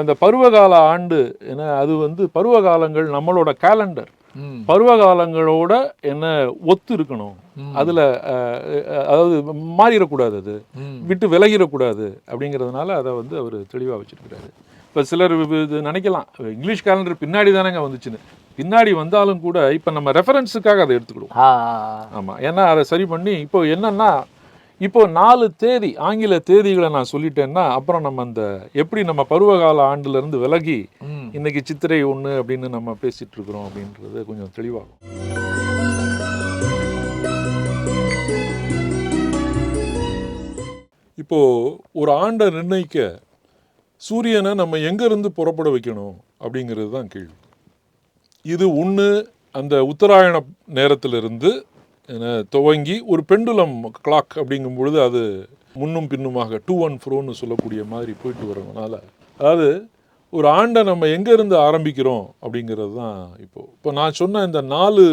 அந்த பருவகால ஆண்டு என்ன அது வந்து பருவகாலங்கள் நம்மளோட கேலண்டர். பருவகாலங்களோட என்ன ஒத்து இருக்கணும். அதில் அதாவது மாறிடக்கூடாது அது. விட்டு விலகிடக்கூடாது அப்படிங்கிறதுனால அதை வந்து அவர் தெளிவாக வச்சிருக்கிறாரு. இப்போ சிலர் இது இது நினைக்கலாம். இங்கிலீஷ் கேலண்டர் பின்னாடி தானேங்க வந்துச்சுன்னு. பின்னாடி வந்தாலும் கூட இப்போ நம்ம ரெஃபரன்ஸுக்காக அதை எடுத்துக்கிடுவோம். ஆமாம் ஏன்னா அதை சரி பண்ணி இப்போ என்னன்னா இப்போ நாலு தேதி ஆங்கில தேதிகளை நான் சொல்லிட்டேன்னா அப்புறம் நம்ம அந்த எப்படி நம்ம பருவகால ஆண்டுல இருந்து விலகி. இன்னைக்கு சித்திரை ஒன்று அப்படின்னு நம்ம பேசிட்டு இருக்கிறோம் அப்படின்றது கொஞ்சம் தெளிவாகும் இப்போ ஒரு ஆண்டை நிர்ணயிக்க சூரியனை நம்ம எங்கேருந்து புறப்பட வைக்கணும் அப்படிங்கிறது தான் கேள்வி இது ஒன்று அந்த உத்தராயண நேரத்திலிருந்து என்ன, துவங்கி ஒரு பெண்டுலம் கிளாக் அப்படிங்கும் பொழுது அது முன்னும் பின்னுமாக டூ ஒன் ஃப்ரோன்னு சொல்லக்கூடிய மாதிரி போயிட்டு வரதுனால அதாவது ஒரு ஆண்டை நம்ம எங்கேருந்து ஆரம்பிக்கிறோம் அப்படிங்கிறது தான் இப்போ. இப்போ நான் சொன்ன இந்த நாலு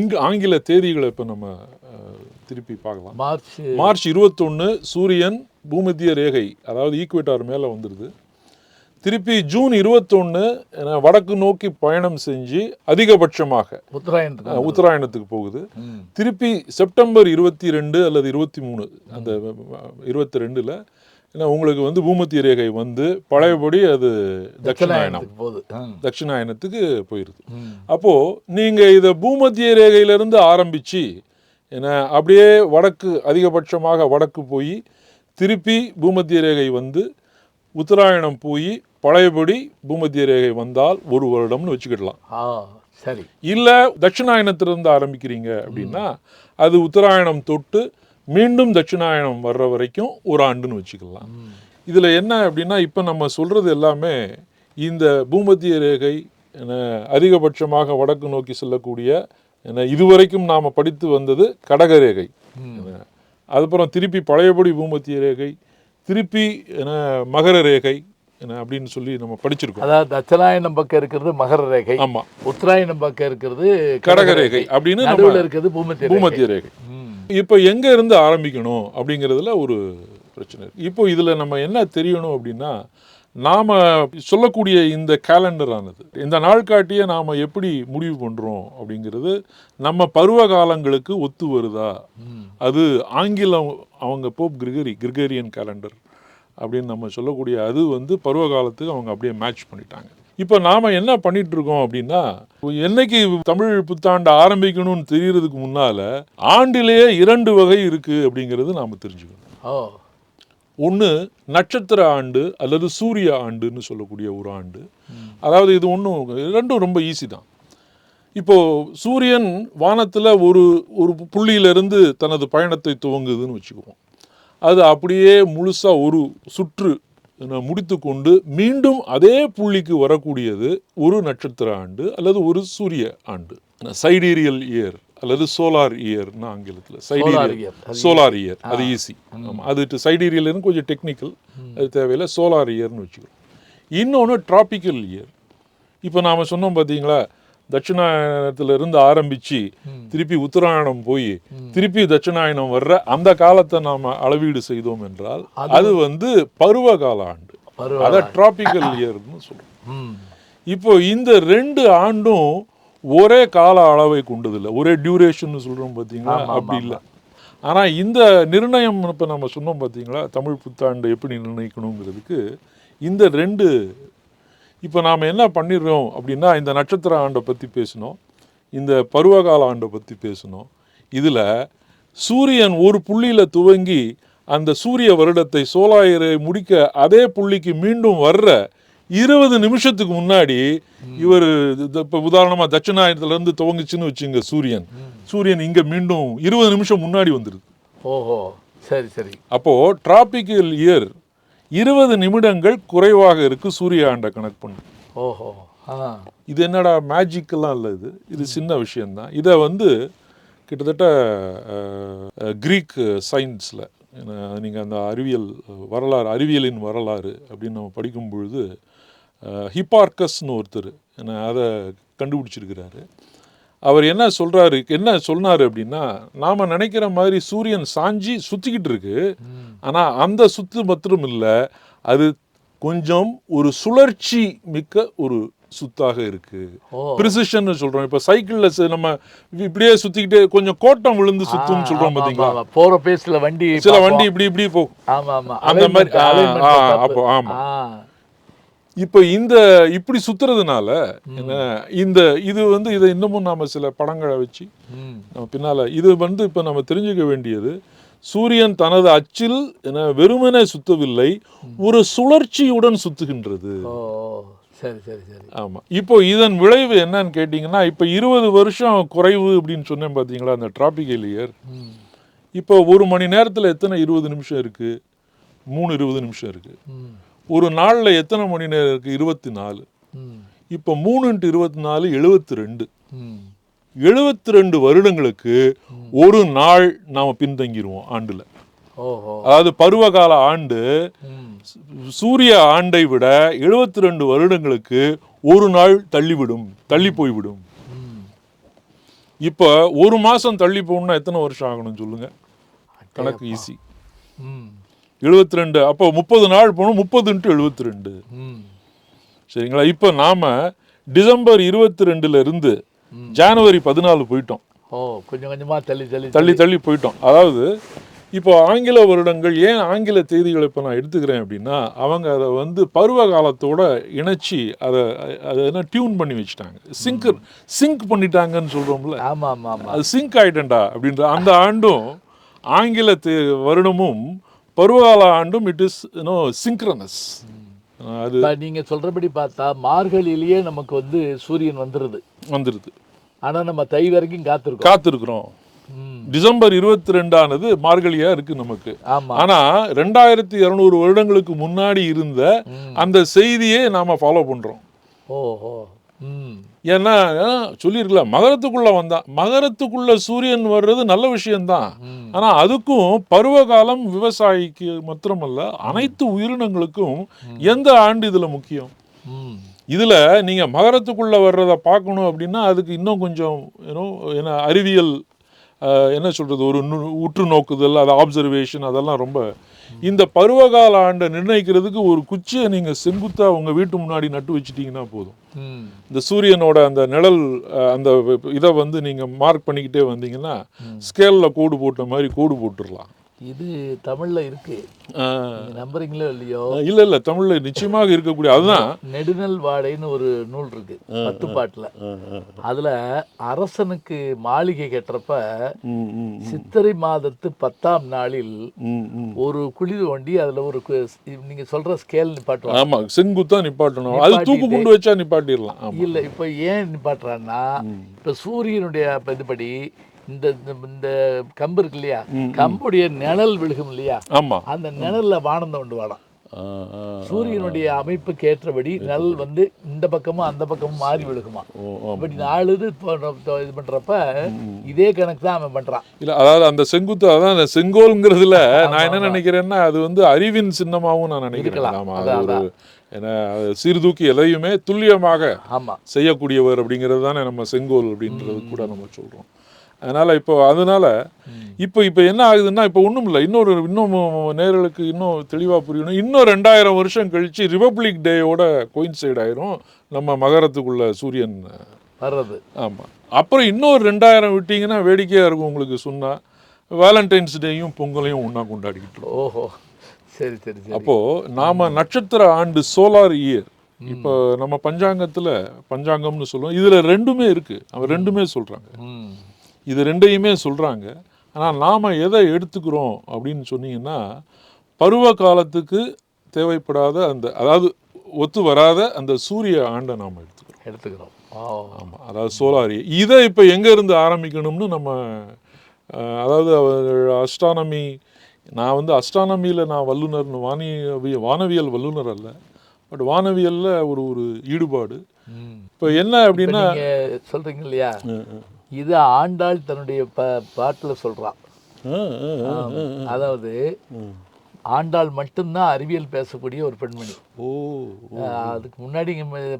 இங்கு ஆங்கில தேதிகளை இப்போ நம்ம திருப்பி பார்க்கலாம். மார்ச் மார்ச் இருபத்தொன்று சூரியன் பூமத்திய ரேகை அதாவது ஈக்குவேட்டார் மேலே வந்துடுது திருப்பி ஜூன் இருபத்தொன்று வடக்கு நோக்கி பயணம் செஞ்சு அதிகபட்சமாக உத்தராயணத்துக்கு உத்தராயணத்துக்கு போகுது. திருப்பி செப்டம்பர் இருபத்தி ரெண்டு அல்லது இருபத்தி மூணு அந்த இருபத்தி ரெண்டில் ஏன்னா உங்களுக்கு வந்து பூமத்திய ரேகை வந்து பழையபடி அது தட்சிணாயனம் உத்தராயணத்துக்கு போகுது ம். தட்சிணாயனத்துக்கு போயிடுது ம். அப்போ நீங்க இதை பூமத்திய ரேகையிலிருந்து ஆரம்பிச்சு என்ன அப்படியே வடக்கு அதிகபட்சமாக வடக்கு போய் திருப்பி பூமத்திய ரேகை வந்து உத்தராயணம் போய் பழையபடி பூமத்திய ரேகை வந்தால் ஒரு வருடம்னு வச்சுக்கிடலாம். சரி. இல்லை தட்சிணாயனத்திலிருந்து ஆரம்பிக்கிறீங்க அப்படின்னா அது உத்தராயணம் தொட்டு மீண்டும் தட்சிணாயனம் வர்ற வரைக்கும் ஒரு ஆண்டுன்னு வச்சுக்கலாம். இதில் என்ன அப்படின்னா இப்போ நம்ம சொல்கிறது எல்லாமே இந்த பூமத்திய ரேகை அதிகபட்சமாக வடக்கு நோக்கி செல்லக்கூடிய என இதுவரைக்கும் நாம் படித்து வந்தது கடக ரேகை. அதுக்கப்புறம் திருப்பி பழையபடி பூமத்திய ரேகை திருப்பி என மகர ரேகை அப்படின்னு சொல்லி நம்ம படிச்சிருக்கோம். அதாவது தட்சணாயனம் பக்கம் இருக்கிறது மகர ரேகை. ஆமாம் உத்தராயணம் பக்கம் இருக்கிறது கடக ரேகை அப்படின்னு நடுவில் இருக்கிறது பூமத்திய. பூமத்திய ரேகை. இப்போ எங்க இருந்து ஆரம்பிக்கணும் அப்படிங்கிறதுல ஒரு பிரச்சனை இப்போ இதுல நம்ம என்ன தெரியணும் அப்படின்னா நாம சொல்லக்கூடிய இந்த கேலண்டர் ஆனது இந்த நாள்காட்டியை நாம எப்படி முடிவு பண்றோம் அப்படிங்கிறது நம்ம பருவ காலங்களுக்கு ஒத்து வருதா. அது ஆங்கிலம் அவங்க போப் கிரிகரி கிரிகரியன் கேலண்டர். அப்படின்னு நம்ம சொல்லக்கூடிய அது வந்து பருவ காலத்துக்கு அவங்க அப்படியே மேட்ச் பண்ணிட்டாங்க. இப்போ நாம என்ன பண்ணிட்டு இருக்கோம் அப்படின்னா என்னைக்கு தமிழ் புத்தாண்டு ஆரம்பிக்கணும்னு தெரியறதுக்கு முன்னால ஆண்டிலேயே இரண்டு வகை இருக்கு அப்படிங்கிறது நாம தெரிஞ்சுக்கணும். ஓ. ஒன்று நட்சத்திர ஆண்டு அல்லது சூரிய ஆண்டுன்னு சொல்லக்கூடிய ஒரு ஆண்டு. அதாவது இது ஒன்றும் ரெண்டும் ரொம்ப ஈஸி தான். இப்போ சூரியன் வானத்தில் ஒரு ஒரு புள்ளியிலிருந்து தனது பயணத்தை துவங்குதுன்னு வச்சுக்குவோம். அது அப்படியே முழுசாக ஒரு சுற்று முடித்து கொண்டு மீண்டும் அதே புள்ளிக்கு வரக்கூடியது ஒரு நட்சத்திர ஆண்டு அல்லது ஒரு சூரிய ஆண்டு. சைடீரியல் இயர் அல்லது சோலார் இயர்னு ஆங்கிலத்தில். சைடீரியல் சோலார் இயர் அது ஈஸி ஆமாம் அது சைடீரியல்னு கொஞ்சம் டெக்னிக்கல் அது தேவையில்லை. சோலார் இயர்னு வச்சுக்கிறோம். இன்னொன்று டிராபிக்கல் இயர் இப்போ நாம் சொன்னோம் பார்த்தீங்களா தட்சிணாயனத்துல இருந்து ஆரம்பித்து திருப்பி உத்தராயணம் போய் திருப்பி தட்சிணாயனம் வர்ற அந்த காலத்தை நாம் அளவீடு செய்தோம் என்றால் அது வந்து பருவகால ஆண்டு பருவ அதை டிராபிக்கல் இயர்னு சொல்கிறோம். இப்போ இந்த ரெண்டு ஆண்டும் ஒரே கால அளவை கொண்டதில்லை. ஒரே டியூரேஷன் சொல்கிறோம் பார்த்தீங்களா அப்படி இல்லை. ஆனால் இந்த நிர்ணயம் இப்போ நம்ம சொன்னோம் பார்த்தீங்களா தமிழ் புத்தாண்டு எப்படி நிர்ணயிக்கணுங்கிறதுக்கு இந்த ரெண்டு இப்போ நாம் என்ன பண்ணிடுறோம் அப்படின்னா இந்த நட்சத்திர ஆண்டை பற்றி பேசினோம் இந்த பருவகால ஆண்டை பற்றி பேசினோம். இதில் சூரியன் ஒரு புள்ளியில் துவங்கி அந்த சூரிய வருடத்தை சோலாயரை முடிக்க அதே புள்ளிக்கு மீண்டும் வர்ற இருபது நிமிஷத்துக்கு முன்னாடி இவர் இப்போ உதாரணமாக தட்சிணாயனத்துலேருந்து துவங்குச்சுன்னு வச்சுங்க சூரியன். சூரியன் இங்கே மீண்டும் இருபது நிமிஷம் முன்னாடி வந்துடுது ஓஹோ சரி சரி. அப்போது டிராபிக்கல் இயர் இருபது நிமிடங்கள் குறைவாக இருக்கு சூரிய ஆண்டை கணக்கு பண்ணு. ஓஹோ. இது என்னடா மேஜிக்கெல்லாம் இல்லை இது. இது சின்ன விஷயம்தான். இதை வந்து கிட்டத்தட்ட கிரீக் சயின்ஸில் நீங்கள் அந்த அறிவியல் வரலாறு அறிவியலின் வரலாறு அப்படின்னு நம்ம படிக்கும் பொழுது ஹிப்பார்க்கஸ்னு ஒருத்தர் என்ன அதை கண்டுபிடிச்சிருக்கிறாரு. அவர் என்ன சொல்றாரு என்ன சொன்னார் அப்படின்னா நாம நினைக்கிற மாதிரி சூரியன் சாஞ்சி சுத்திக்கிட்டு இருக்கு. ஆனா அந்த சுத்து மாத்திரம் இல்லை அது கொஞ்சம் ஒரு சுழற்சி மிக்க ஒரு சுத்தாக இருக்கு. ப்ரிசிஷன் சொல்றோம். இப்ப சைக்கிள்ல நம்ம இப்படியே சுத்திக்கிட்டே கொஞ்சம் கோட்டம் விழுந்து சுத்தும்னு சொல்றோம் பாத்தீங்களா. போற பேஸ்ல வண்டி சில. வண்டி இப்படி இப்படி போகும் அந்த மாதிரி. அப்போ, ஆமா. இப்ப இந்த இப்படி சுத்துறதுனால என்ன இந்த இது வந்து இதை இன்னமும் நாம சில படங்களை வச்சு நம்ம பின்னால இது வந்து இப்ப நம்ம தெரிஞ்சுக்க வேண்டியது சூரியன் தனது அச்சில் என்ன வெறுமனே சுத்தவில்லை ஒரு சுழற்சியுடன் சுத்துகின்றது. சரி சரி சரி. ஆமா. இப்போ இதன் விளைவு என்னன்னு கேட்டிங்கன்னா இப்போ இருபது வருஷம் குறைவு அப்படின்னு சொன்னேன் பார்த்தீங்களா அந்த டிராபிக்கல் இயர் இப்போ ஒரு மணி நேரத்தில் எத்தனை இருபது நிமிஷம் இருக்கு? மூணு இருபது நிமிஷம் இருக்கு. ஒரு நாளில் எத்தனை மணி நேரம் இருக்கு? இருபத்தி நாலு இப்போ மூணு இன்ட்டு இருபத்தி நாலு எழுபத்தி ரெண்டு. எழுபத்தி ரெண்டு வருடங்களுக்கு ஒரு நாள் நாம் பின்தங்கிடுவோம் ஆண்டுல. அதாவது பருவகால ஆண்டு சூரிய ஆண்டை விட எழுபத்தி ரெண்டு வருடங்களுக்கு ஒரு நாள் தள்ளிவிடும் தள்ளி போய்விடும். இப்போ ஒரு மாசம் தள்ளி போகணும்னா எத்தனை வருஷம் ஆகணும் சொல்லுங்க? கணக்கு ஈஸி எழுபத்தி ரெண்டு அப்போ முப்பது நாள் போகணும் முப்பது இன்ட்டு எழுபத்தி ரெண்டு. சரிங்களா? இப்போ நாம டிசம்பர் இருபத்தி ரெண்டுல இருந்து ம். ஜனவரி பதினாலு போயிட்டோம். ஓ கொஞ்சம் கொஞ்சமா தள்ளி தள்ளி தள்ளி. தள்ளி போயிட்டோம். அதாவது இப்போ ஆங்கில வருடங்கள் ஏன் ஆங்கில தேதிகளை இப்போ நான் எடுத்துக்கிறேன் அப்படின்னா அவங்க அதை வந்து பருவ காலத்தோட இணைச்சி அதை அதை என்ன டியூன் பண்ணி வச்சுட்டாங்க. சிங்க் சிங்க் பண்ணிட்டாங்கன்னு சொல்கிறோம்ல ஆமா ஆமா ஆமா. அது சிங்க் ஆயிட்டேன்டா அப்படின்ற அந்த ஆண்டும் ஆங்கில தே- வருடமும் பருவகால ஆண்டும் இட் இஸ் யூனோ சிங்க்ரனஸ் அது இப்ப நீங்க சொல்றபடி பார்த்தா மார்கழியிலேயே நமக்கு வந்து சூரியன் வந்துருது. வந்துடுது ஆனா நம்ம தை வரைக்கும் காத்திருக்கோம். காத்திருக்கிறோம். டிசம்பர் இருபத்தி ரெண்டானது மார்கழியா இருக்கு நமக்கு. ஆனா ரெண்டாயிரத்தி இருநூறு வருடங்களுக்கு முன்னாடி இருந்த. அந்த செய்தியே நாம ஃபாலோ பண்றோம். ஓஹோ. ஏன்னா சொல்லியிருக்கலாம் மகரத்துக்குள்ள வந்தான் மகரத்துக்குள்ள சூரியன் வர்றது நல்ல விஷயம்தான். ம். ஆனா அதுக்கும் பருவகாலம் விவசாயிக்கு மாத்திரமல்ல அனைத்து உயிரினங்களுக்கும் எந்த ஆண்டு இதுல முக்கியம்? இதுல நீங்க மகரத்துக்குள்ள வர்றத பார்க்கணும் அப்படின்னா அதுக்கு இன்னும் கொஞ்சம் ஏன்னோ என்ன அறிவியல் என்ன சொல்றது ஒரு உற்று நோக்குதல் அது ஆப்சர்வேஷன் அதெல்லாம் ரொம்ப. இந்த பருவகால ஆண்டை நிர்ணயிக்கிறதுக்கு ஒரு குச்சியை நீங்க செங்குத்தா உங்க வீட்டு முன்னாடி நட்டு வச்சிட்டீங்கன்னா போதும். இந்த சூரியனோட அந்த நிழல் அந்த இதை வந்து நீங்க மார்க் பண்ணிக்கிட்டே வந்தீங்கன்னா ஸ்கேல்ல கோடு போட்ட மாதிரி கோடு போட்டுடலாம் இது தமிழ்ல இருக்கு. நம்புறீங்களோ இல்லையோ? இல்ல இல்ல தமிழ்ல நிச்சயமாக இருக்கக்கூடிய அதுதான். நெடுநல் வாடைன்னு ஒரு நூல் இருக்கு பத்து பாட்டுல. அதுல அரசனுக்கு மாளிகை கட்டுறப்ப சித்திரை மாதத்து பத்தாம் நாளில். ஒரு குளிர் வண்டி அதுல ஒரு நீங்க சொல்ற ஸ்கேல் நிப்பாட்டுவாங்க. ஆமா செங்குத்தா நிப்பாட்டணும். அது தூக்கு கொண்டு வச்சா நிப்பாட்டிடலாம். இல்ல இப்ப ஏன் நிப்பாட்டுறான்னா இப்ப சூரியனுடைய இதுபடி இந்த இந்த- கம்பு இருக்கு இல்லையா? கம்புடைய நிழல் விழுகும் இல்லையா? ஆமா. அந்த நிழல்ல வானந்த கொண்டு வாடாம். சூரியனுடைய அமைப்புக்கு ஏற்றபடி நிழல் வந்து இந்த பக்கமும் அந்த பக்கமும் மாறி விழுகுமா. இப்படி நாலு இது இது பண்றப்ப இதே கணக்கு தான் அவன் பண்றான். இல்ல அதாவது அந்த செங்குத்து அதான் செங்கோல்ங்கிறதுல நான் என்ன நினைக்கிறேன்னா அது வந்து அறிவின் சின்னமாவும் நான் நினைக்கிறேன். ஏன்னா சீர்தூக்கி எதையுமே துல்லியமாக ஆமா. செய்யக்கூடியவர் அப்படிங்கிறது தானே நம்ம செங்கோல் அப்படின்றது கூட நம்ம சொல்றோம். அதனால இப்போ அதனால இப்போ இப்போ என்ன ஆகுதுன்னா இப்போ ஒன்றும் இல்லை. இன்னொரு இன்னும் நேர்களுக்கு இன்னும் தெளிவாக புரியணும். இன்னும் ரெண்டாயிரம் வருஷம் கழிச்சு ரிபப்ளிக் டேயோட கோயின்சைட் ஆயிரும். நம்ம மகரத்துக்குள்ள சூரியன் வர்றது. ஆமாம் அப்புறம் இன்னொரு ரெண்டாயிரம் விட்டீங்கன்னா வேடிக்கையாக இருக்கும் உங்களுக்கு சொன்னா வேலண்டைன்ஸ் டேயும் பொங்கலையும் ஒன்றா கொண்டாடிக்கிட்டு. ஓஹோ. சரி சரி சரி. அப்போ நாம நட்சத்திர ஆண்டு சோலார் இயர் இப்போ நம்ம பஞ்சாங்கத்துல பஞ்சாங்கம்னு சொல்லுவோம். இதுல ரெண்டுமே இருக்கு. அவன் ரெண்டுமே சொல்றாங்க. ம். இது ரெண்டையுமே சொல்றாங்க. ஆனா நாம எதை எடுத்துக்கிறோம் அப்படின்னு சொன்னீங்கன்னா பருவ காலத்துக்கு தேவைப்படாத அந்த அதாவது ஒத்து வராத அந்த சூரிய ஆண்டை நாம எடுத்துக்கிறோம். எடுத்துக்கிறோம். ஓ. ஆமா அதாவது சோலார். இதை இப்போ எங்க இருந்து ஆரம்பிக்கணும்னு நம்ம அதாவது அஸ்ட்ரானமி நான் வந்து அஸ்ட்ரானமியில் நான் வல்லுனர்னு வானியவி வானவியல் வல்லுனர் அல்ல. பட் வானவியல்ல ஒரு ஒரு ஈடுபாடு. இப்போ என்ன அப்படின்னா நீங்க சொல்றீங்க இல்லையா? இது ஆண்டாள் தன்னுடைய ப பாட்டுல ஆமா. அதாவது ஆண்டாள் மட்டும்தான் அறிவியல் பேசக்கூடிய ஒரு பெண்மணி. ஓ அதுக்கு முன்னாடி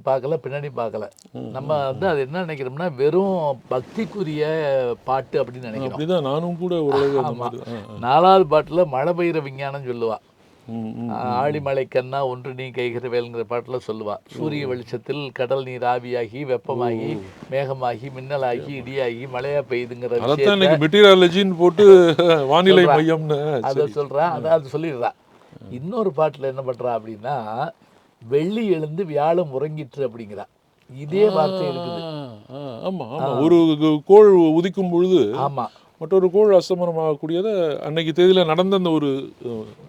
பார்க்கல பின்னாடி பார்க்கல. நம்ம வந்து அது என்ன நினைக்கிறோம்னா வெறும் பக்திக்குரிய பாட்டு அப்படின்னு நினைக்கிறோம். நானும் கூட நாலாவது பாட்டுல மழை பெய்கிற விஞ்ஞானம் சொல்லுவா. ம், ம். ஆழிமலை கண்ணா ஒன்று நீ கைகிறவேல்ங்கிற பாட்டுல சொல்லுவா. சூரிய வெளிச்சத்தில் கடல் நீர் ஆவியாகி வெப்பமாகி மேகமாகி மின்னலாகி இடியாகி மழையா பெய்யுதுங்கிற மெட்டீரியாலஜின்னு போட்டு வானிலை மையம்னு. அதை சொல்றான் அதை அது சொல்லிடுறா. இன்னொரு பாட்டுல என்ன பண்றா அப்படின்னா வெள்ளி எழுந்து வியாழம் உறங்கிற்று அப்படிங்கிறா. இதே வார்த்தை இருக்குது. ஆமா ஒரு கோள் உதிக்கும் பொழுது ஆமா. மற்றொரு கோள் அஸ்தமனமாகக்கூடியதை அன்னைக்கு தேதியில நடந்த அந்த ஒரு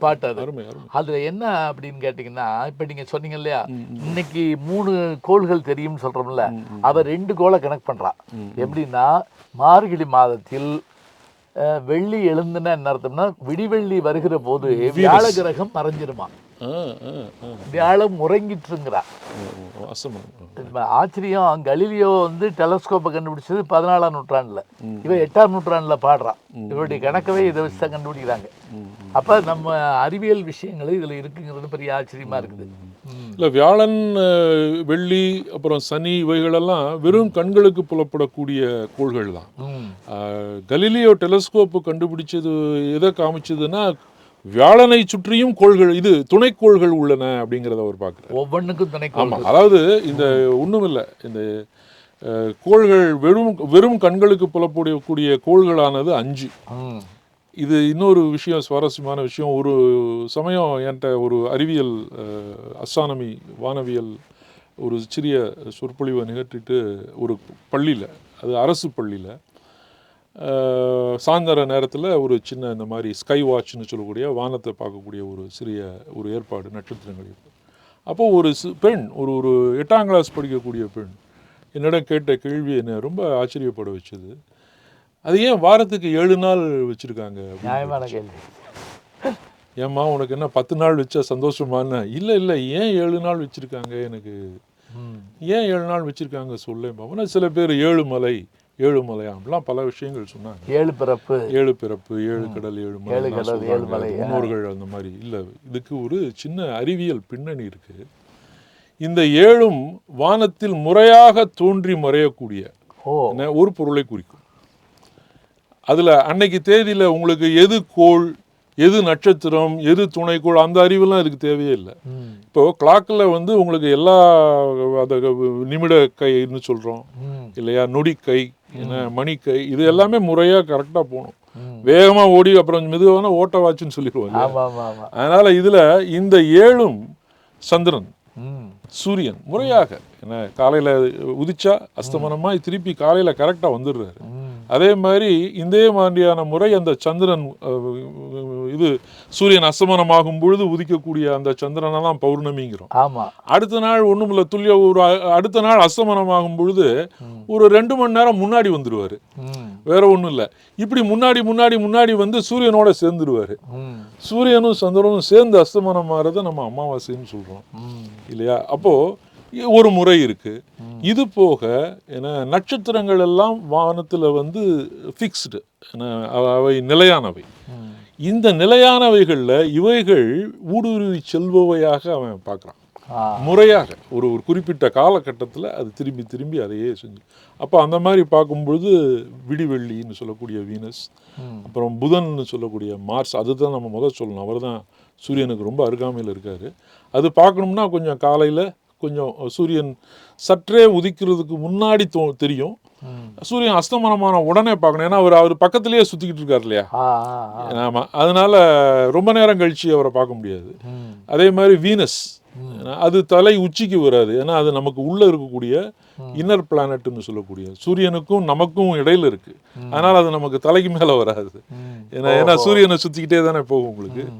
பாட்டு அது. அருமை அதுல என்ன அப்படின்னு கேட்டிங்கன்னா இப்ப நீங்க சொன்னீங்க இல்லையா? இன்னைக்கு மூணு கோள்கள் தெரியும்னு சொல்றோம்ல அவ ரெண்டு கோளை கனெக்ட் பண்றா. எப்படின்னா மார்கழி மாதத்தில் வெள்ளி எழுந்துன்னா என்ன அர்த்தம்னா விடிவெள்ளி வருகிற போது வியாழ கிரகம் மறைஞ்சிருமா. வியாழம். இப்ப ஆச்சரியம் கலீலியோ வந்து டெலஸ்கோப்பை கண்டுபிடிச்சது பதினாலாம் நூற்றாண்டுல. இவ எட்டாம் நூற்றாண்டுல பாடுறான் இவருடைய கணக்கவே இதை வச்சு தான் கண்டுபிடிக்கிறாங்க. அப்ப நம்ம அறிவியல் விஷயங்கள் இதுல இருக்குங்கிறது பெரிய ஆச்சரியமா இருக்குது. இல்ல வியாழன் வெள்ளி அப்புறம் சனி இவைகளெல்லாம் வெறும் கண்களுக்கு புலப்படக்கூடிய கோள்கள் தான். கலீலியோ டெலஸ்கோப்பு கண்டுபிடிச்சது எதை காமிச்சதுன்னா வியாழனை சுற்றியும் கோள்கள் இது துணைக்கோள்கள் உள்ளன அப்படிங்கிறத அவர் பார்க்குறாரு. ஒவ்வொன்றுக்கும் துணை ஆமா அதாவது இந்த ஒண்ணும் இல்ல இந்த கோள்கள் வெறும் வெறும் கண்களுக்கு புலப்படக்கூடிய கோள்களானது அஞ்சு. இது இன்னொரு விஷயம் சுவாரஸ்யமான விஷயம். ஒரு சமயம் என்கிட்ட ஒரு அறிவியல் அஸ்ட்ரானமி வானவியல் ஒரு சிறிய சொற்பொழிவை நிகழ்த்திட்டு ஒரு பள்ளியில் அது அரசு பள்ளியில் சாயந்தர நேரத்தில் ஒரு சின்ன இந்த மாதிரி ஸ்கை வாட்ச்னு சொல்லக்கூடிய வானத்தை பார்க்கக்கூடிய ஒரு சிறிய ஒரு ஏற்பாடு நட்சத்திரங்கள் இருக்கு. அப்போ ஒரு பெண் ஒரு ஒரு எட்டாம் கிளாஸ் படிக்கக்கூடிய பெண் என்னிடம் கேட்ட கேள்வி என்னை ரொம்ப ஆச்சரியப்பட வச்சது. அது ஏன் வாரத்துக்கு ஏழு நாள் வச்சுருக்காங்க நியாயமான கேள்வி. ஏம்மா உனக்கு என்ன பத்து நாள் வச்சா சந்தோஷமான்னு? இல்லை இல்லை ஏன் ஏழு நாள் வச்சுருக்காங்க எனக்கு. ஏன் ஏழு நாள் வச்சுருக்காங்க சொல்லேன் பாவனா சில பேர் ஏழு மலை ஏழு மலையாம்லாம் பல விஷயங்கள் சொன்னாங்க. ஏழு பிறப்பு. ஏழு பிறப்பு ஏழு கடல் ஏழு மலை. முன்னோர்கள் அந்த மாதிரி. இல்லை இதுக்கு ஒரு சின்ன அறிவியல் பின்னணி இருக்கு. இந்த ஏழும் வானத்தில் முறையாக தோன்றி மறையக்கூடிய ஒரு பொருளை குறிக்கும். அதுல அன்னைக்கு தேதியில உங்களுக்கு எது கோள் எது நட்சத்திரம் எது துணைக்கோள் அந்த அறிவெல்லாம் இதுக்கு தேவையே இல்லை. இப்போ கிளாக்கில் வந்து உங்களுக்கு எல்லா அந்த நிமிட கைன்னு சொல்றோம் ம். இல்லையா நொடி கை என்ன மணிக்கை இது எல்லாமே முறையா கரெக்டா போகணும் ம். வேகமா ஓடி அப்புறம் மெதுவான ஓட்ட வாட்சுன்னு ஆமா அதனால இதுல இந்த ஏழும் சந்திரன். சூரியன் முறையாக என்ன காலையில உதிச்சா அஸ்தமனமாய் திருப்பி காலையில கரெக்டா வந்துடுறாரு. அதே மாதிரி இதே மாதிரியான முறை அந்த சந்திரன் இது சூரியன் அஸ்தமனமாகும் பொழுது உதிக்கக்கூடிய அந்த சந்திரனெல்லாம் பௌர்ணமிங்கிறோம். ஆமா. அடுத்த நாள் ஒண்ணும் இல்ல துல்லிய ஒரு அடுத்த நாள் அஸ்தமனமாகும் பொழுது ஒரு ரெண்டு மணி நேரம் முன்னாடி வந்துடுவாரு. வேற ஒண்ணும் இல்ல. இப்படி முன்னாடி முன்னாடி முன்னாடி வந்து சூரியனோட சேர்ந்துருவாரு. சூரியனும் சந்திரனும் சேர்ந்து அஸ்தமனம் ஆறதை நம்ம அமாவாசைன்னு சொல்றோம். ம். இல்லையா? அப்போ ஒரு முறை இருக்கு. இது போக என்ன நட்சத்திரங்கள் எல்லாம் வானத்துல வந்து ஃபிக்ஸ்டு அவை நிலையானவை. இந்த நிலையானவைகள்ல இவைகள் ஊடுருவி செல்பவையாக அவன் பார்க்கறான். முறையாக ஒரு ஒரு குறிப்பிட்ட காலகட்டத்தில் அது திரும்பி திரும்பி அதையே செஞ்சு அப்போ அந்த மாதிரி பார்க்கும்பொழுது விடிவெள்ளின்னு சொல்லக்கூடிய வீனஸ். அப்புறம் புதன்னு சொல்லக்கூடிய மார்ஸ் அதுதான் நம்ம முதல் சொல்லணும் அவர் தான் சூரியனுக்கு ரொம்ப அருகாமையில் இருக்கார் அது பார்க்கணும்னா கொஞ்சம் காலையில் கொஞ்சம் சூரியன் சற்றே உதிக்கிறதுக்கு முன்னாடி தோ தெரியும். சூரியன் அஸ்தமனமான உடனே பார்க்கணும். ஏன்னா அவர் அவர் பக்கத்துலேயே சுற்றிக்கிட்டு இருக்கார் இல்லையா. ஆமாம் அதனால ரொம்ப நேரம் கழிச்சு அவரை பார்க்க முடியாது. அதே மாதிரி வீனஸ். அது தலை உச்சிக்கு வராது. ஏன்னா அது நமக்கு உள்ள இருக்கக்கூடிய இன்னர் பிளானட்னு சொல்லக்கூடிய சூரியனுக்கும் நமக்கும் இடையில இருக்கு. அதனால அது நமக்கு தலைக்கு மேல வராது. ஏன்னா ஏன்னா சூரியனை சுத்திக்கிட்டே தானே போகும் உங்களுக்கு.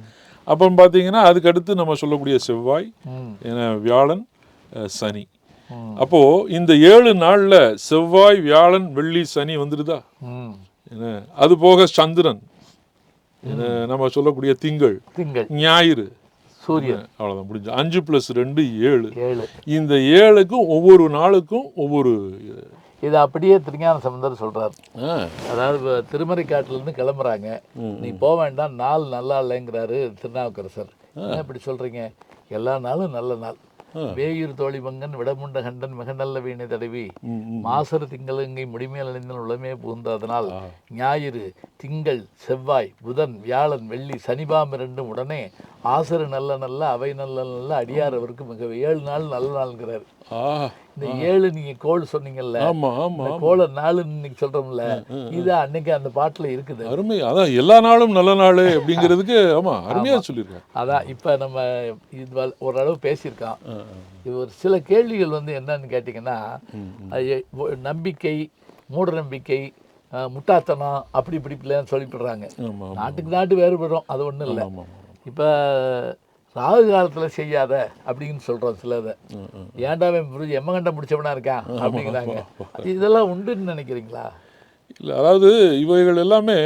அப்புறம் பார்த்தீங்கன்னா அதுக்கு அடுத்து நம்ம சொல்லக்கூடிய செவ்வாய். ஏன்னா வியாழன் சனி. ம். அப்போ இந்த ஏழு நாள்ல செவ்வாய் வியாழன் வெள்ளி சனி வந்துடுதா? அது போக சந்திரன். நம்ம சொல்லக்கூடிய திங்கள். திங்கள். ஞாயிறு. சூரியன். அவ்வளோதான் முடிஞ்சு. அஞ்சு ப்ளஸ் ரெண்டு ஏழு. இந்த ஏழுக்கும் ஒவ்வொரு நாளுக்கும் ஒவ்வொரு இது. அப்படியே திருஞான சம்பந்தர் சொல்றாரு. ஆ, அதாவது இப்ப இருந்து கிளம்புறாங்க. நீ போக வேண்டாம் நாள் நல்லா இல்லைங்கிறாரு திருநாவுக்கரசர். என்ன இப்படி சொல்றீங்க? எல்லா நாளும் நல்ல நாள். வேயூர் தோழிபங்கன் விடமுண்ட கண்டன் மிகநல்ல வீணை தடவி. ம், ம். மாசறு திங்களங்கை முடிமேல் அணிந்தன் உளமே புகுந்த அதனால் ஞாயிறு திங்கள் செவ்வாய் புதன் வியாழன் வெள்ளி சனிபாம் இரண்டும் உடனே ஆசரு நல்ல நல்ல அவை நல்ல நல்ல அடியார் அவருக்கு மிக ஏழு நாள் நல்ல நாள்ங்கிறார். ஆ. இந்த ஏழு நீங்க கோள் சொன்னீங்கல்ல ஆமா ஆமா கோள நாளுன்னு இன்னைக்கு சொல்றோம்ல இது அன்னைக்கு அந்த பாட்டுல இருக்குது. அருமை. அதான் எல்லா நாளும் நல்ல நாள் அப்படிங்கிறதுக்கு ஆமா அருமையா சொல்லியிருக்காங்க. அதான் இப்ப நம்ம இது ஓரளவு பேசியிருக்கோம். இது ஒரு சில கேள்விகள் வந்து என்னன்னு கேட்டிங்கன்னா நம்பிக்கை மூட நம்பிக்கை முட்டாத்தனம் அப்படி இப்படி இப்படிலாம் சொல்லிவிடுறாங்க. நாட்டுக்கு நாட்டு வேறுபடும் அது ஒன்றும் இல்லை. இப்போ ராகு காலத்தில் செய்யாத அப்படின்னு சொல்கிறோம் சிலதை. ம், ம். ஏன்டா அவன் புரிஞ்சு எம்மகண்டம் முடிச்சவனா இருக்கான் அப்படிங்கிறாங்க. இதெல்லாம் உண்டுன்னு நினைக்கிறீங்களா? இல்லை அதாவது இவைகள் எல்லாமே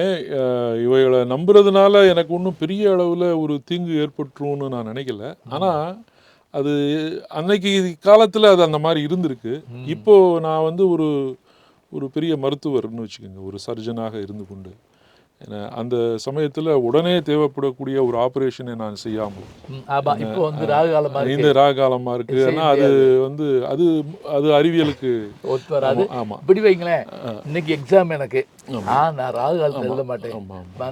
இவைகளை நம்புறதுனால எனக்கு ஒன்றும் பெரிய அளவில் ஒரு தீங்கு ஏற்பட்டுரும்னு நான் நினைக்கல. ஆனால் அது அன்னைக்கு காலத்தில் அது அந்த மாதிரி இருந்திருக்கு. இப்போ நான் வந்து ஒரு ஒரு பெரிய மருத்துவர்னு வச்சுக்கோங்க ஒரு சர்ஜனாக இருந்து கொண்டு. அந்த சமயத்தில் உடனே தேவைப்படக்கூடிய ஒரு ஆப்ரேஷனை நான் செய்யாமல் ஆமா ராகு இருக்கு. இந்த ராகாலமாக இருக்குது ஏன்னா அது வந்து அது அது அறிவியலுக்கு ஒத்து வராது. ஆமாம் இப்படி வைங்களேன் இன்னைக்கு எக்ஸாம் எனக்கு. ஆ நான் ராகு காலத்தில் எழுத மாட்டேன்.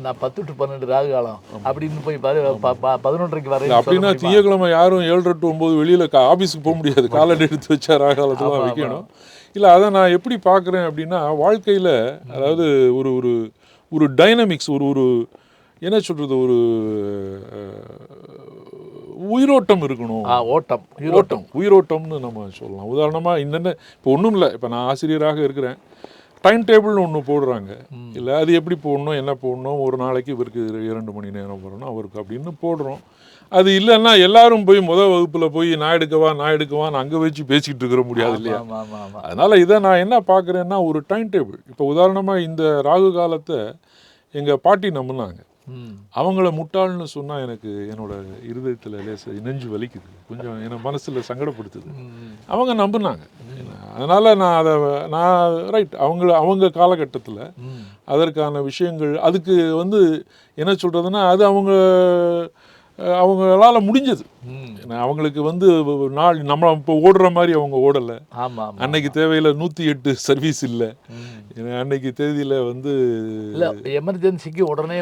நான் பத்து டு பன்னெண்டு ராகு காலம் அப்படின்னு போய் பாரு ப- ப- பதினொன்றரைக்கு வரேன் அப்படின்னா திங்கக்கிழமை யாரும் ஏழு டு ஒம்பது வெளியில் ஆஃபீஸுக்கு போக முடியாது. காலடி எடுத்து வச்சா ராகாலத்தில் தான் வைக்கணும். இல்லை அதை நான் எப்படி பார்க்குறேன் அப்படின்னா வாழ்க்கையில் அதாவது ஒரு ஒரு ஒரு டைனமிக்ஸ் ஒரு ஒரு என்ன சொல்கிறது ஒரு உயிரோட்டம் இருக்கணும். ஓட்டம் ஓட்டம் உயிரோட்டம்னு நம்ம சொல்லலாம். உதாரணமாக இந்த இப்போ ஒன்றும் இல்லை. இப்போ நான் ஆசிரியராக இருக்கிறேன். டைம் டேபிள்னு ஒன்று போடுறாங்க இல்லை அது எப்படி போடணும் என்ன போடணும் ஒரு நாளைக்கு இவருக்கு இரண்டு மணி நேரம் வரணும் அவருக்கு அப்படின்னு போடுறோம். அது இல்லைன்னா எல்லாரும் போய் முத வகுப்பில் போய் நான் எடுக்கவா நான் எடுக்கவான்னு அங்கே வச்சு பேசிக்கிட்டு இருக்கிற முடியாது இல்லையா? ஆமா ஆமா ஆமா. அதனால் இதை நான் என்ன பார்க்குறேன்னா ஒரு டைம் டேபிள் இப்போ உதாரணமாக இந்த ராகு காலத்தை எங்கள் பாட்டி நம்பினாங்க. அவங்கள முட்டாள்னு சொன்னால் எனக்கு என்னோட இருதயத்தில் லேச நெஞ்சு வலிக்குது. கொஞ்சம் என் மனசில் சங்கடப்படுத்துது. அவங்க நம்புனாங்க. அதனால் நான் அதை நான் ரைட் அவங்கள அவங்க காலகட்டத்தில் அதற்கான விஷயங்கள் அதுக்கு வந்து என்ன சொல்கிறதுனா அது அவங்க அவங்களால முடிஞ்சது. அவங்களுக்கு வந்து நாள் நம்ம இப்போ ஓடுற மாதிரி அவங்க ஓடலை. ஆமா ஆமா அன்னைக்கு தேவையில் நூற்றி எட்டு சர்வீஸ் இல்லை. அன்னைக்கு தேதியில் வந்து இல்ல எமர்ஜென்சிக்கு உடனே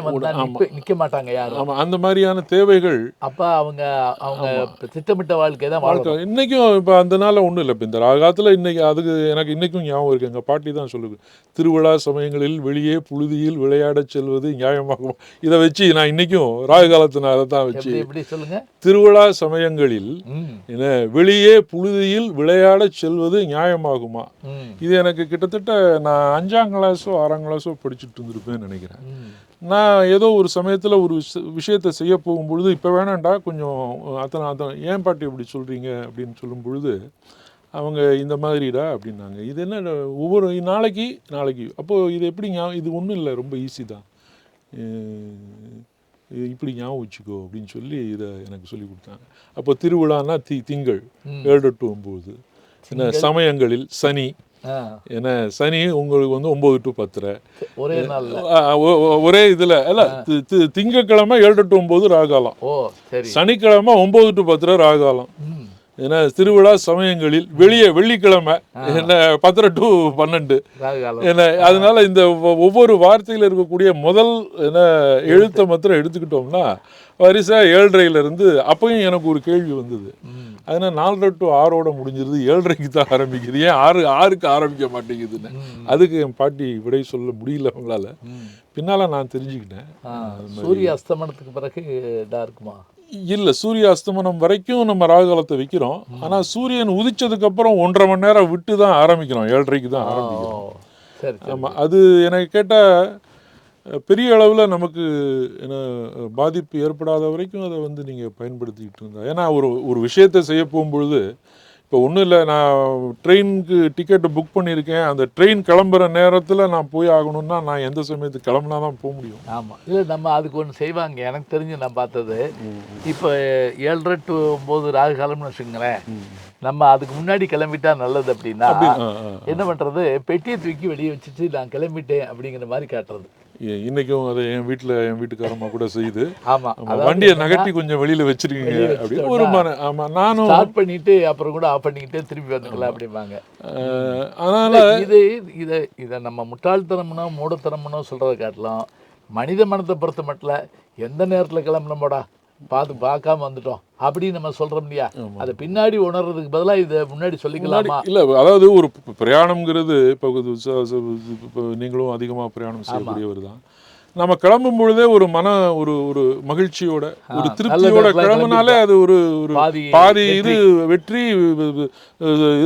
நிக்க மாட்டாங்க யாரும். ஆமாம் அந்த மாதிரியான தேவைகள் அப்ப அவங்க அவங்க திட்டமிட்ட வாழ்க்கை தான் வாழ்க்கை. இன்னைக்கும் இப்போ அந்த நாள் ஒன்றும் இல்லை இப்போ இந்த ராகாத்தில் இன்னைக்கு அதுக்கு எனக்கு இன்னைக்கும் ஞாபகம் இருக்கு. எங்கள் பாட்டி தான் சொல்லுது. திருவிழா சமயங்களில் வெளியே புழுதியில் விளையாடச் செல்வது நியாயமாகும். இதை வச்சு நான் இன்னைக்கும் ராகு காலத்து நான் அதை தான் வச்சு சொல்லுங்க? திருவிழா சமயங்களில் வெளியே புழுதியில் விளையாடச் செல்வது நியாயமாகுமா? இது எனக்கு கிட்டத்தட்ட நான் அஞ்சாம் கிளாஸோ ஆறாம் கிளாஸோ படிச்சுட்டு இருந்திருப்பேன்னு நினைக்கிறேன். நான் ஏதோ ஒரு சமயத்தில் ஒரு விஷ- விஷயத்தை செய்ய போகும்பொழுது இப்போ வேணாண்டா கொஞ்சம் அத்தனை அத்தனை ஏன் பாட்டி இப்படி சொல்கிறீங்க அப்படின்னு சொல்லும் பொழுது அவங்க இந்த மாதிரிடா அப்படின்னாங்க. இது என்ன ஒவ்வொரு நாளைக்கு நாளைக்கு. அப்போது இது எப்படி இது ஒன்றும் இல்லை ரொம்ப ஈஸி தான். இப்படி ஞாபகம் வச்சுக்கோ அப்படின்னு சொல்லி இதை எனக்கு சொல்லி கொடுத்தாங்க. அப்போ திருவிழான்னா தி திங்கள். ஏழு டு ஒம்பது. என்ன சமயங்களில் சனி. என்ன சனி உங்களுக்கு வந்து ஒம்பது டு பத்தரை. ஒரே ஒரே இதுல. இல்ல தி- தி- திங்கட்கிழமை ஏழு டு ஒன்பது ராகாலம். சனிக்கிழமை ஒன்பது டு பத்தரை ராகாலம். ஏன்னா திருவிழா சமயங்களில் வெளியே வெள்ளிக்கிழமை என்ன பத்தரை டு பன்னெண்டு. என்ன அதனால இந்த ஒவ்வொரு வார்த்தையில் இருக்கக்கூடிய முதல் என்ன எழுத்தை மாத்திரம் எடுத்துக்கிட்டோம்னா வரிசை ஏழரையில இருந்து அப்பயும் எனக்கு ஒரு கேள்வி வந்தது. அதனால் நாலரை டு ஆறோட முடிஞ்சிருது ஏழரைக்கு தான் ஆரம்பிக்குது. ஏன் ஆறு ஆறுக்கு ஆரம்பிக்க மாட்டேங்குதுன்னு. அதுக்கு என் பாட்டி விடை சொல்ல முடியல அவங்களால. பின்னால நான் தெரிஞ்சுக்கிட்டேன். சூரிய அஸ்தமனத்துக்கு பிறகு இதா இருக்குமா? இல்லை சூரிய அஸ்தமனம் வரைக்கும் நம்ம ராகுகாலத்தை வைக்கிறோம். ஆனால் சூரியன் உதிச்சதுக்கு அப்புறம் ஒன்றரை மணி நேரம் விட்டு தான் ஆரம்பிக்கிறோம். ஏழரைக்கு தான் ஆரம்பிக்கிறோம். ஆமாம் அது எனக்கு கேட்டால் பெரிய அளவில் நமக்கு என்ன பாதிப்பு ஏற்படாத வரைக்கும் அதை வந்து நீங்கள் பயன்படுத்திக்கிட்டு இருந்தா. ஏன்னா ஒரு ஒரு விஷயத்தை செய்ய போகும்பொழுது இப்போ ஒன்றும் இல்லை நான் ட்ரெயினுக்கு டிக்கெட்டு புக் பண்ணியிருக்கேன். அந்த ட்ரெயின் கிளம்புற நேரத்தில் நான் போய் ஆகணும்னா நான் எந்த சமயத்துக்கு கிளம்புனா தான் போக முடியும். ஆமா. இல்ல நம்ம அதுக்கு ஒன்று செய்வாங்க. எனக்கு தெரிஞ்சு நான் பார்த்தது. இப்போ ஏழரை டு ஒம்பது ராகு காலம்னு வச்சுக்கோங்களேன். நம்ம அதுக்கு முன்னாடி கிளம்பிட்டா நல்லது அப்படின்னா. என்ன பண்றது? பெட்டியை தூக்கி வெளியே வச்சுட்டு நான் கிளம்பிட்டேன் அப்படிங்கிற மாதிரி காட்டுறது. இன்னைக்கும் அதை என் வீட்டில் என் வீட்டுக்காரம்மா கூட செய்யுது ஆமா. ஆமா, வண்டியை நகர்த்தி கொஞ்சம் வெளியில வச்சிருக்கீங்க வெளிய அப்படி வச்சுட்டோம்னா- ஒரு மன ஆமா நானும் ஸ்டார்ட் பண்ணிட்டு அப்புறம் கூட ஆஃப் பண்ணிக்கிட்டே திருப்பி வந்துக்கலாம் அப்படிம்பாங்க. அதனால இது இதை இதை நம்ம முட்டாள்தனம்னோ மூடத்தனம்னோ சொல்றதை காட்டலாம். மனித மனத்தை பொறுத்த மட்டும் எந்த நேரத்தில் கிளம்புனோம்டா? பார்த்து பார்க்காம வந்துட்டோம். அப்படின்னு நம்ம சொல்றோம் இல்லையா? அதை பின்னாடி உணர்றதுக்கு பதிலா இதை முன்னாடி சொல்லிக்கலாமா? இல்ல அதாவது ஒரு பிரயாணம்ங்கிறது இப்போ நீங்களும் அதிகமா பிரயாணம் செய்யக்கூடியவர் தான். நம்ம கிளம்பும் பொழுதே ஒரு மன ஒரு ஒரு மகிழ்ச்சியோட ஒரு திருப்தியோட கிளம்புனாலே அது ஒரு ஒரு பாதி இது வெற்றி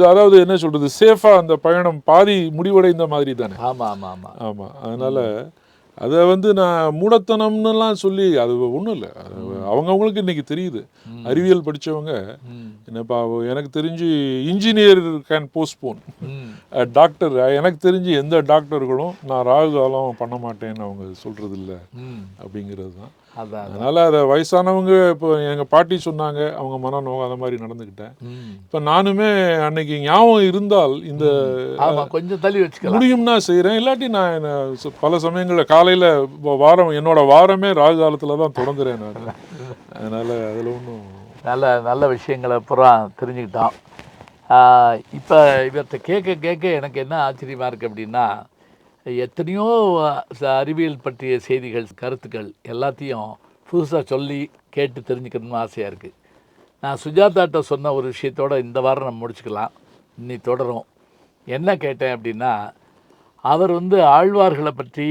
அதாவது என்ன சொல்றது சேஃபா அந்த பயணம் பாதி முடிவடைந்த மாதிரி தானே. ஆமா ஆமா ஆமா. ஆமா அதனால அதை வந்து நான் மூடத்தனம்னுலாம் சொல்லி அது ஒன்றும் இல்லை. அவங்கவுங்களுக்கு இன்னைக்கு தெரியுது. அறிவியல் படிச்சவங்க ம், என்னப்பா எனக்கு தெரிஞ்சு இன்ஜினியர் கேன் போஸ்ட்போன். டாக்டர் எனக்கு தெரிஞ்சு எந்த டாக்டர்களும் நான் ராகு காலம் பண்ண மாட்டேன்னு அவங்க சொல்றது இல்ல. அப்படிங்கிறது தான். அதனால அதை வயசானவங்க இப்போ எங்க பாட்டி சொன்னாங்க அவங்க மனநோகம் அந்த மாதிரி நடந்துக்கிட்டேன். இப்போ நானுமே அன்னைக்கு ஞாபகம் இருந்தால் இந்த கொஞ்சம் தள்ளி வச்சுக்கலாம். முடியும்னா செய்கிறேன் இல்லாட்டி நான் பல சமயங்களில் காலையில் வாரம் என்னோட வாரமே ராகு காலத்தில் தான் தொடங்குறேன் நான். அதனால் அதில் ஒன்றும் நல்ல நல்ல விஷயங்களை பூரா தெரிஞ்சுக்கிட்டோம். இப்போ இவர்கிட்ட கேட்க கேட்க எனக்கு என்ன ஆச்சரியமாக இருக்குது அப்படின்னா எத்தனையோ அறிவியல் பற்றிய செய்திகள் கருத்துக்கள் எல்லாத்தையும் புதுசாக சொல்லி கேட்டு தெரிஞ்சுக்கணும்னு ஆசையாக இருக்குது நான் சுஜாதாட்ட சொன்ன ஒரு விஷயத்தோட இந்த வாரம் நம்ம முடிச்சுக்கலாம். இன்னி தொடரும். என்ன கேட்டேன் அப்படின்னா அவர் வந்து ஆழ்வார்களை பற்றி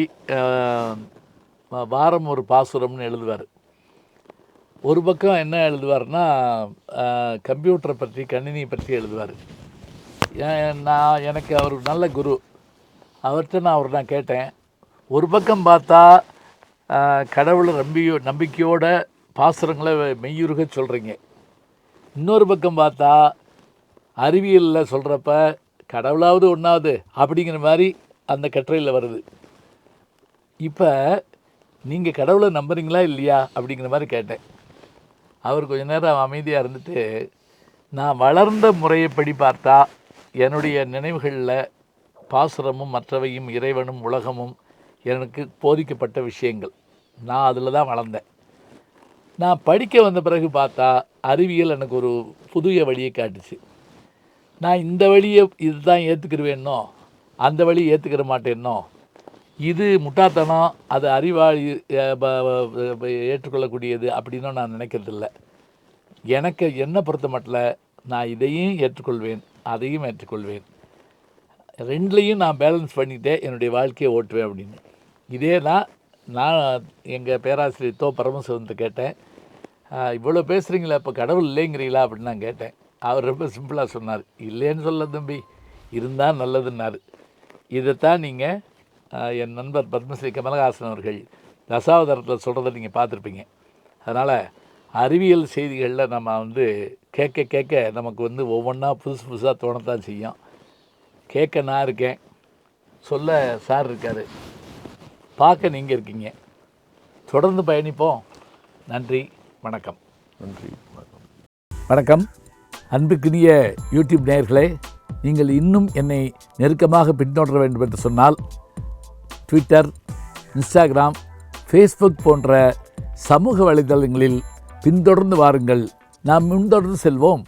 வாரம் ஒரு பாசுரம்னு எழுதுவார். ஒரு பக்கம் என்ன எழுதுவார்னா கம்ப்யூட்டரை பற்றி கணினி பற்றி எழுதுவார். நான் எனக்கு அவர் நல்ல குரு. அவர்கிட்ட நான் அவர் நான் கேட்டேன். ஒரு பக்கம் பார்த்தா கடவுளை நம்பியோ நம்பிக்கையோட பாசுரங்களை மெய்யுருக சொல்கிறீங்க இன்னொரு பக்கம் பார்த்தா அறிவியலில் சொல்கிறப்ப கடவுளாவது ஒன்றாவது அப்படிங்கிற மாதிரி அந்த கட்டுரையில் வருது. இப்போ நீங்கள் கடவுளை நம்புறீங்களா இல்லையா அப்படிங்கிற மாதிரி கேட்டேன். அவர் கொஞ்ச நேரம் அமைதியாக இருந்துட்டு நான் வளர்ந்த முறையைப்படி பார்த்தா என்னுடைய நினைவுகளில் பாசுரமும் மற்றவையும் இறைவனும் உலகமும் எனக்கு போதிக்கப்பட்ட விஷயங்கள். நான் அதில் தான் வளர்ந்தேன். நான் படிக்க வந்த பிறகு பார்த்தா அறிவியல் எனக்கு ஒரு புதிய வழியை காட்டுச்சு. நான் இந்த வழியை இதுதான் ஏற்றுக்கிருவேன்னோ அந்த வழி ஏற்றுக்கிற மாட்டேன்னோ இது முட்டாத்தனம் அது அறிவாளி ஏற்றுக்கொள்ளக்கூடியது அப்படின்னு நான் நினைக்கிறதில்ல. எனக்கு என்ன பொறுத்த மட்டும் நான் இதையும் ஏற்றுக்கொள்வேன் அதையும் ஏற்றுக்கொள்வேன். ரெண்டுலேயும் நான் பேலன்ஸ் பண்ணிட்டே என்னுடைய வாழ்க்கையை ஓட்டுவேன் அப்படின்னு. இதே தான் நான் எங்கள் பேராசிரியர் தோ பரமசிவத்தை கேட்டேன் இவ்வளோ பேசுகிறீங்களா இப்போ கடவுள் இல்லைங்கிறீங்களா? அப்படின்னு நான் கேட்டேன். அவர் ரொம்ப சிம்பிளாக சொன்னார். இல்லைன்னு சொல்ல தம்பி இருந்தால் நல்லதுன்னாரு. இதைத்தான் நீங்கள் என் நண்பர் பத்மஸ்ரீ கமலஹாசன் அவர்கள் தசாவதாரத்தில் சொல்கிறத நீங்கள் பார்த்துருப்பீங்க. அதனால் அறிவியல் செய்திகளில் நம்ம வந்து கேட்க கேட்க நமக்கு வந்து ஒவ்வொன்றா புதுசு புதுசாக தோணத்தான் செய்யும். கேட்க நான் இருக்கேன். சொல்ல சார் இருக்கார். பார்க்க நீங்கள் இருக்கீங்க. தொடர்ந்து பயணிப்போம். நன்றி வணக்கம். நன்றி வணக்கம். வணக்கம். அன்புக்குரிய யூடியூப் நேயர்களே நீங்கள் இன்னும் என்னை நெருக்கமாக பின்தொடர வேண்டும் என்று சொன்னால் ட்விட்டர் இன்ஸ்டாகிராம் ஃபேஸ்புக் போன்ற சமூக வலைதளங்களில் பின்தொடர்ந்து வாருங்கள். நாம் முன்தொடர்ந்து செல்வோம்.